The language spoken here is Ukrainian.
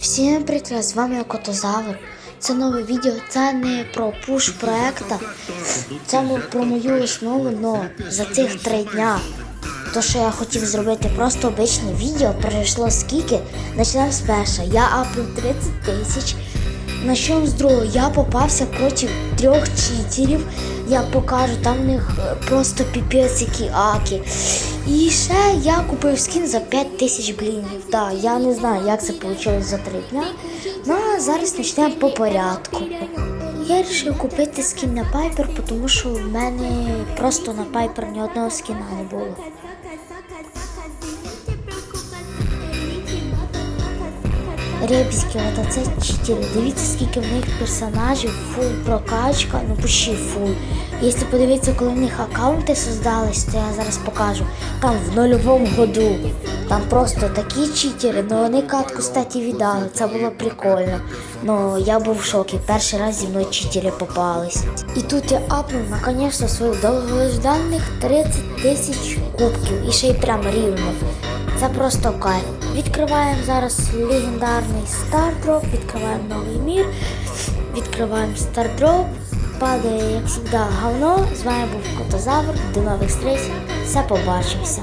Всім привіт, з вами Котозавр. Це нове відео, це не про пуш проекта, це про мою основу, но за цих три дня. То, що я хотів зробити просто обичне відео, пройшло скільки, почнемо з перша. Я аплю 30 тисяч. Начнемо з другого. Я попався проти трьох читерів. Я покажу, там в них е, просто піпець які аки. І ще я купив скін за 5 тисяч блінів. Да, я не знаю, як це вийшло за 3 дня. Ну а зараз почнемо по порядку. Я вирішив купити скін на Пайпер, тому що в мене просто на Пайпер ні одного скіна не було. От це читери. Дивіться, скільки в них персонажів, фул прокачка, ну почти фул. Якщо подивитися, коли в них аккаунти создались, то я зараз покажу. Там в нульовому году. Там просто такі читери, ну вони катку, кстати, віддали. Це було прикольно. Ну я був в шокі. Перший раз зі мною читери попались. І тут я апнув наконец-то своїх довгожданих 30 тисяч кубків. І ще й прям рівно. Це просто кайф. Відкриваємо зараз легендарний стардроп, відкриваємо новий мір, відкриваємо стардроп, падає, як завжди, говно. З вами був Котозавр. До нових зустрічей. Все побачимося.